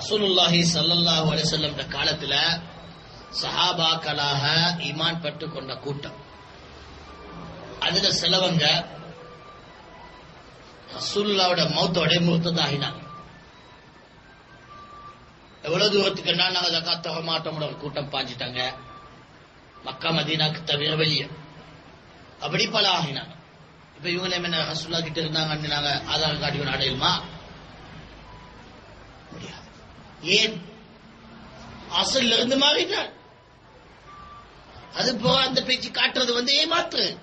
ரசூலுல்லாஹி சல்லாஹு அலிசல்லம் காலத்துல சஹாபாக்களாக ஈமான் பட்டு கொண்ட கூட்டம். அதுல சிலவங்க ரசூல்லாவோட மௌத்தோட முர்த்ததாகினாங்க எவ்வளவு தூரத்துக்குன்னா நாங்க ஜக்காத் தர மாட்டோம்னு ஒரு கூட்டம் பாஞ்சிட்டாங்க. மக்கா மதீனாக்கு தவிர வெளியே. அப்படி பல ஆகினாங்க. இப்ப இவங்க என்ன ரசூல்லா கிட்ட இருந்தாங்க நாங்க ஆதார் கார்டு அடையுமா ஏன்? அசல்ல இருந்து மாறிட்டார். அது போக அந்த பேச்சு காட்டுறது வந்து ஏமாத்து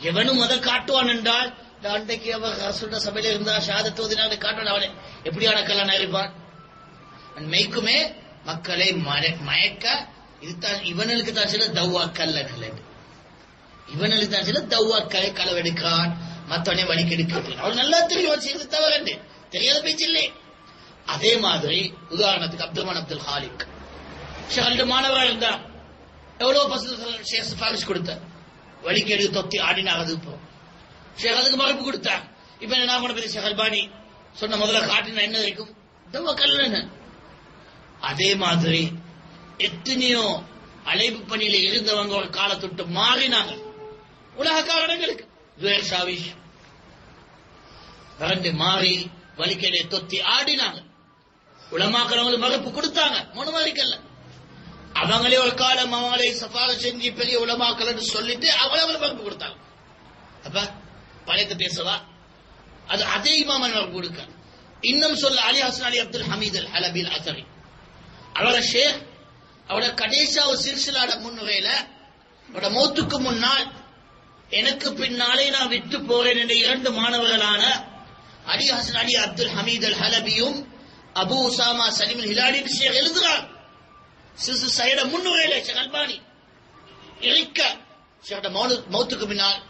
எவனும் அதை காட்டுவான் என்றால் இந்த அன்றைக்கு அவர் ரசூல்ட சபையில இருந்தா ஷாதத் ஓதினாங்க காட்டுவான் அவனை. எப்படி கல்யாணம் இருப்பான் மெய்க்குமே மக்களை மயக்க இதுதான் இவனுக்கு தான் சில தவ்வா கல்ல நல்லது இவனுக்கு தான் சில தவ்வா கலை களவெடுக்கான். மத்தவனே வழிக்கு அவன் நல்லா தெரியும் செய்து தவறு தெரியாத பேச்சு இல்லை. அதே மாதிரி உதாரணத்துக்கு அப்துல்மான் அப்துல் ஹாலிக். ரெண்டு மாணவராக இருந்தா எவ்வளவு பசு ஷேக் கொடுத்தார் வழிகேடு தொத்தி ஆடினாவது இப்போ. ஷேக் அதுக்கு மறுப்பு கொடுத்தார் இப்ப என்ன பண்ண பெரிய ஷேக் அல்பானி? சொன்ன முதல்ல காட்டினா என்ன இருக்கும்? தவ்வா அதே மாதிரி எத்தனையோ அழைப்பு பணியில இருந்தவங்க ஒரு காலத்தொட்டு மாறினாங்க. உலக காரணங்களுக்கு ஜுவேர் ஷாவிஷ் மாறி வலிக்கடை தொத்தி ஆடினாங்க. உலமாக்கிறவங்களுக்கு மறுப்பு கொடுத்தாங்க. முனமாரிக்கல்ல அவங்களே ஒரு காலம் அவங்களை சஃபார செஞ்சு பெரிய உலமாக்கல் சொல்லிட்டு அவங்கள மறுப்பு கொடுத்தாங்க. அப்ப பழையத்தை பேசவா? அது அதே இமாமன் மறுப்பு கொடுக்க. இன்னும் சொல்ல அலி ஹசன் அலி அப்துல் ஹமீத் அல் ஹலபில் அசரி. அவரோட ஷேக் அவரோட கடைசியா ஒரு சிறுசிலாட முன்னுரையில அவரோட மௌத்துக்கு முன்னால் எனக்கு பின்னாலே நான் விட்டு போறேன் என்ற இரண்டு மாணவர்களான Ali Hasan Ali Abdul Hamid al ஹலபியும் Abu Usama Salim ஹிலாடி ஹிலாலி ஷேக் எழுதுகிறார் சிசு சைட முன்னுரையில ஷேக் அல்பானி. இழிக்க ஷேகோட மௌத்துக்கு பின்னால்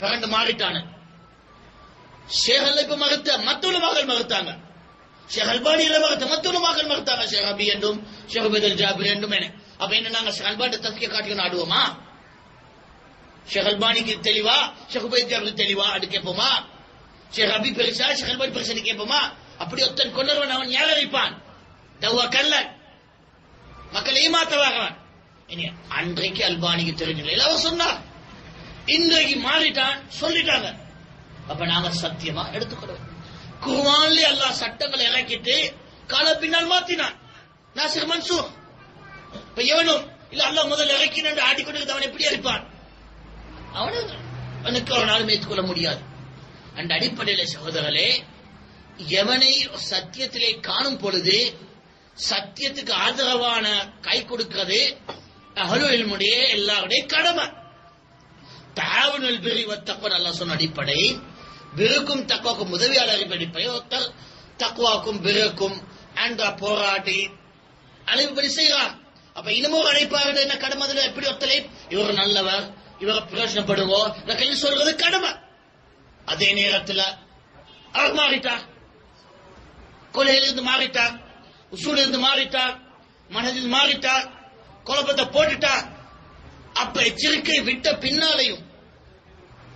பிறண்டு மாறிட்டான ஷேகல்ல இப்ப மறுத்த மத்தொரு மகள் மறுத்தாங்க. ஷேக் அல்பானியில மறுத்த மத்தொரு மகள் மறுத்தாங்க. ஷேக் அபி என்றும் ஷேக் உபேதல் ஜாபிர் என்றும் என. அப்ப என்ன நாங்க ஷேக் அல்பான் தஸ்கிய காட்டிக்கணும் ஆடுவோமா? ஷேக் அல்பானிக்கு தெளிவா ஷேக் உபேத் ஜாபிர் தெளிவா அது கேட்போமா? ஷேக் அபி பெருசா ஷேக் அல்பானி பெருசா கேட்போமா? அப்படி ஒருத்தன் கொண்டவன் அவன் யார் வைப்பான். தவ கல்லன் மக்களை ஏமாத்தவாகவன் இனி அன்றைக்கு அல்பானிக்கு தெரிஞ்சு அவர் சொன்னார். இன்றைக்கு மாறிட்டான் சொல்லிட்டாங்க. அப்ப நாங்க சத்தியமா எடுத்துக்கிறோம் குர்ஆன்ல எல்லா சட்டங்களை இறக்கிட்டு கால பின்னால் மாத்தினான். நாசிர் மன்சூர். இப்ப எவனும் இல்ல அல்லாஹ் முதல்ல இறக்கினு ஆடிக்கொண்டு அவன் எப்படி அடிப்பான் அவனுக்கு ஒரு ஏற்றுக்கொள்ள முடியாது. அந்த அடிப்படையில சகோதரர்களே எவனை சத்தியத்திலே காணும் பொழுது சத்தியத்துக்கு ஆதரவான கை கொடுக்கிறது அகலுடைய எல்லாருடைய கடமை. தாவனுல் பிரிவ வத்தப்பன் அல்ல சொன்ன அடிப்படை. பிருக்கும் தக்குவாக்கும் உதவியாளர் அடிப்படை ஒருத்தர் தக்குவாக்கும் பிறக்கும் அன்ற போராட்டி அழைப்புப்படி செய்கிறான். அப்ப இன்னமும் அழைப்பார்கள் என்ன கடமை அதுல எப்படி ஒருத்தரை இவர் நல்லவர் இவரை பிரயோஜனப்படுவோம் கையில் சொல்றது கடமை. அதே நேரத்தில் அவர் மாறிட்டார். கொலையிலிருந்து மாறிட்டார் உசூலிருந்து மாறிட்டார் மனதில் மாறிட்டார் குழப்பத்தை போட்டுட்டார். அப்ப எச்சரிக்கை விட்ட பின்னாலையும்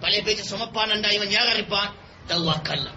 பழைய பேச்சு சுமப்பான் இவன் யார் இருப்பான் தவ்வா கல்ல